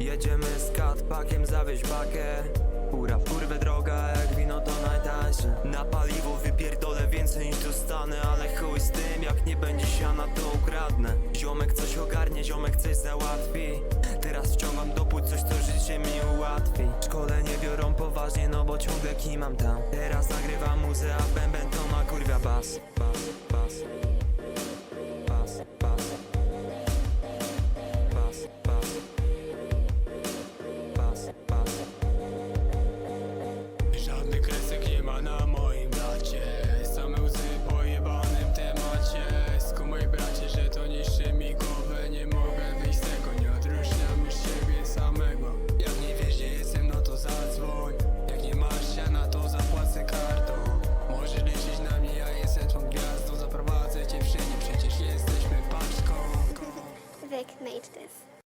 Jedziemy z katpakiem, zawieź pakę. Pura w kurwę droga, jak wino to najtańsze. Na paliwo wypierdolę więcej niż dostanę Ale chuj z tym, jak nie będzie siana to ukradnę. Ziomek coś ogarnie, ziomek coś załatwi. Teraz wciągam do płuc coś, co życie mi ułatwi. Szkole nie biorą poważnie, no bo ciągle kimam tam. Teraz nagrywam muzę, a bęben to ma kurwia bas, bas. Na moim blacie Same łzy pojebanym temacie. Skumaj bracie, że to niszczy mi głowę. Nie mogę wyjść z tego, nie odróżniam już siebie samego. Jak nie wiesz, gdzie jestem, no to zadzwoń. Jak nie masz się, na to zapłacę kartą. Możesz liczyć na mnie, ja jestem tą gwiazdą. Zaprowadzę cię wszędzie, przecież jesteśmy paczką. Vic made this.